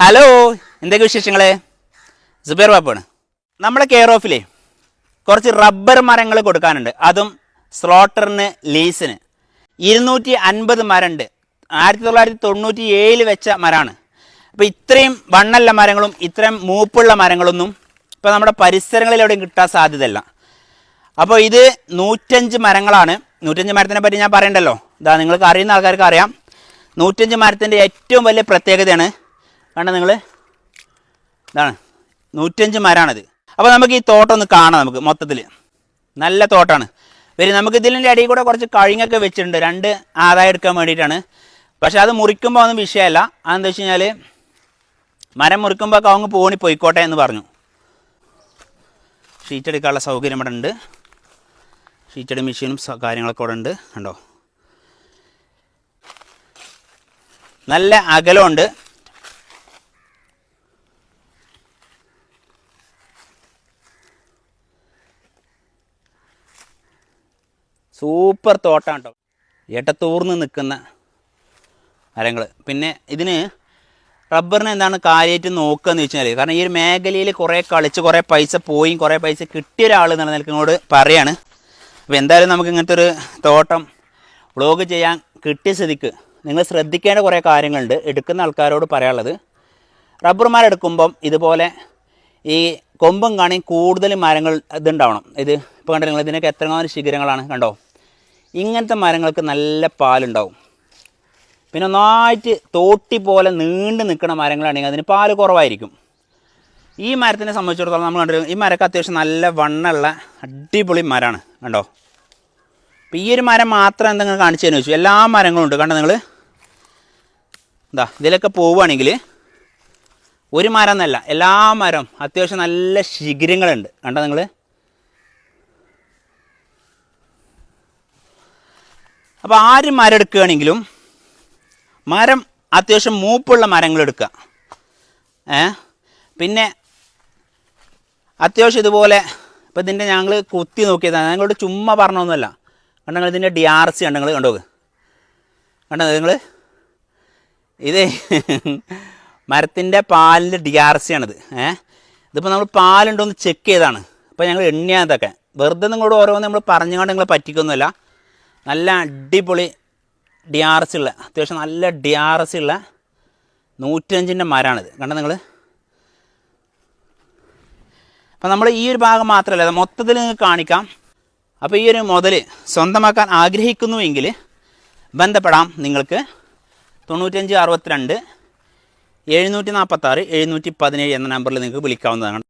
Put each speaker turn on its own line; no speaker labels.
Hello എന്തൊക്കെ വിശേഷങ്ങൾ സുബേർ ബാപ്പാണ് നമ്മളെ കെയർ ഓഫിലെ കുറച്ച് റബ്ബർ മരങ്ങൾ കൊടുക്കാനുണ്ട്. അതും സ്ലോട്ടറിന് ലീസിന് ഇരുന്നൂറ്റി അൻപത് മരമുണ്ട് ആയിരത്തി തൊള്ളായിരത്തി തൊണ്ണൂറ്റി ഏഴിൽ വെച്ച മരമാണ് അപ്പോൾ ഇത്രയും വണ്ണല്ല മരങ്ങളും ഇത്രയും മൂപ്പുള്ള മരങ്ങളൊന്നും ഇപ്പോൾ നമ്മുടെ പരിസരങ്ങളിൽ എവിടെയും കിട്ടാൻ സാധ്യതയല്ല. അപ്പോൾ ഇത് നൂറ്റഞ്ച് മരങ്ങളാണ്. നൂറ്റഞ്ച് മരത്തിനെ പറ്റി ഞാൻ പറയണ്ടല്ലോ. ഇതാ നിങ്ങൾക്ക് അറിയുന്ന ആൾക്കാർക്ക് അറിയാം. നൂറ്റഞ്ച് മരത്തിന്റെ ഏറ്റവും വലിയ പ്രത്യേകതയാണ് കണ്ട നിങ്ങൾ ഇതാണ്. നൂറ്റഞ്ച് മരമാണിത് അപ്പോൾ നമുക്ക് ഈ തോട്ടം ഒന്ന് കാണാം നമുക്ക് മൊത്തത്തിൽ നല്ല തോട്ടമാണ് വരും നമുക്ക് ഇതിന്റെ അടിയിൽ കൂടെ കുറച്ച് കഴിഞ്ഞൊക്കെ വെച്ചിട്ടുണ്ട്. രണ്ട് ആദായം എടുക്കാൻ വേണ്ടിയിട്ടാണ്. പക്ഷേ അത് മുറിക്കുമ്പോൾ ഒന്നും വിഷയമല്ല. അതെന്താ വെച്ച് കഴിഞ്ഞാൽ മരം മുറിക്കുമ്പോൾ കവുങ്ങ് പോണി പോയിക്കോട്ടെ എന്ന് പറഞ്ഞു. ഷീറ്റ് എടുക്കാനുള്ള സൗകര്യം ഇവിടെ ഉണ്ട്. ഷീറ്റടി മെഷീനും കാര്യങ്ങളൊക്കെ ഇവിടെ ഉണ്ട്. കണ്ടോ? നല്ല അകലമുണ്ട്. സൂപ്പർ തോട്ടാണ് കേട്ടോ ഇട്ടത്തൂർന്ന് നിൽക്കുന്ന മരങ്ങൾ പിന്നെ ഇതിന് റബ്ബറിന് എന്താണ് കാര്യമായിട്ട് നോക്കുക എന്ന് വെച്ചാൽ കാരണം ഈ ഒരു മേഖലയിൽ കുറേ കളിച്ച് കുറേ പൈസ പോയി കുറേ പൈസ കിട്ടിയ ഒരാൾ എന്നുള്ള നിൽക്കുന്നോട് പറയാണ്. അപ്പോൾ എന്തായാലും നമുക്ക് ഇങ്ങനത്തെ ഒരു തോട്ടം വ്ളോഗ് ചെയ്യാൻ കിട്ടിയ സ്ഥിതിക്ക് നിങ്ങൾ ശ്രദ്ധിക്കേണ്ട കുറേ കാര്യങ്ങളുണ്ട്. എടുക്കുന്ന ആൾക്കാരോട് പറയാനുള്ളത്. റബ്ബർ മരം എടുക്കുമ്പം ഇതുപോലെ ഈ കൊമ്പും കാണി കൂടുതൽ മരങ്ങൾ ഇതുണ്ടാവണം. ഇത് ഇപ്പോൾ കണ്ടോ നിങ്ങൾ ഇതിനൊക്കെ എത്രങ്ങാനും ശിഖരങ്ങളാണ് കണ്ടോ? ഇങ്ങനത്തെ മരങ്ങൾക്ക് നല്ല പാലുണ്ടാവും. പിന്നെ ഒന്നായിട്ട് തോട്ടി പോലെ നീണ്ടു നിൽക്കുന്ന മരങ്ങളാണെങ്കിൽ അതിന് പാൽ കുറവായിരിക്കും. ഈ മരത്തിനെ സംബന്ധിച്ചിടത്തോളം നമ്മൾ കണ്ടു ഈ മരക്ക് അത്യാവശ്യം നല്ല വണ്ണമുള്ള അടിപൊളി മരമാണ് കണ്ടോ? അപ്പം ഈ ഒരു മരം മാത്രം എന്തെങ്കിലും കാണിച്ചു തന്നെ വെച്ചു എല്ലാ മരങ്ങളും ഉണ്ട്. കണ്ടോ നിങ്ങൾ എന്താ ഇതിലൊക്കെ പോവുകയാണെങ്കിൽ ഒരു മരം എന്നല്ല എല്ലാ മരം അത്യാവശ്യം നല്ല ശിഖിരങ്ങളുണ്ട്. കണ്ടോ നിങ്ങൾ അപ്പോൾ ആര് മരം എടുക്കുകയാണെങ്കിലും മരം അത്യാവശ്യം മൂപ്പുള്ള മരങ്ങൾ എടുക്കുക. ഏ? പിന്നെ അത്യാവശ്യം ഇതുപോലെ ഇപ്പോൾ ഇതിന്റെ ഞങ്ങൾ കുത്തി നോക്കിയതാണ് ഞങ്ങളോട് ചുമ്മാ പറഞ്ഞൊന്നുമല്ല. കണ്ടങ്ങൾ ഇതിന്റെ ഡി ആർ സി കണ്ടങ്ങൾ കണ്ടോ കണ്ടോ? നിങ്ങൾ? ഇത് മരത്തിന്റെ പാലിന്റെ ഡി ആർ സി ആണിത്. ഏ? ഇതിപ്പോൾ നമ്മൾ പാലുണ്ടോ എന്ന് ചെക്ക് ചെയ്താണ് ഇപ്പോൾ ഞങ്ങൾ എണ്ണിയാതൊക്കെ വെറുതെ നിങ്ങളോട് ഓരോന്ന് നമ്മൾ പറഞ്ഞുകൊണ്ട് നിങ്ങളെ പറ്റിക്കൊന്നുമല്ല. നല്ല അടിപൊളി ഡി ആർ എസ് ഉള്ള അത്യാവശ്യം നല്ല ഡി ആർ എസ് ഉള്ള നൂറ്റഞ്ചിന്റെ മരമാണിത് കണ്ടോ നിങ്ങൾ അപ്പം നമ്മൾ ഈ ഒരു ഭാഗം മാത്രമല്ല മൊത്തത്തിൽ നിങ്ങൾക്ക് കാണിക്കാം. അപ്പോൾ ഈ ഒരു മുതൽ സ്വന്തമാക്കാൻ ആഗ്രഹിക്കുന്നുവെങ്കിൽ ബന്ധപ്പെടാം നിങ്ങൾക്ക്. തൊണ്ണൂറ്റഞ്ച് അറുപത്തിരണ്ട് എഴുന്നൂറ്റി നാൽപ്പത്താറ് എഴുന്നൂറ്റി പതിനേഴ് എന്ന നമ്പറിൽ നിങ്ങൾക്ക് വിളിക്കാവുന്നതാണ്.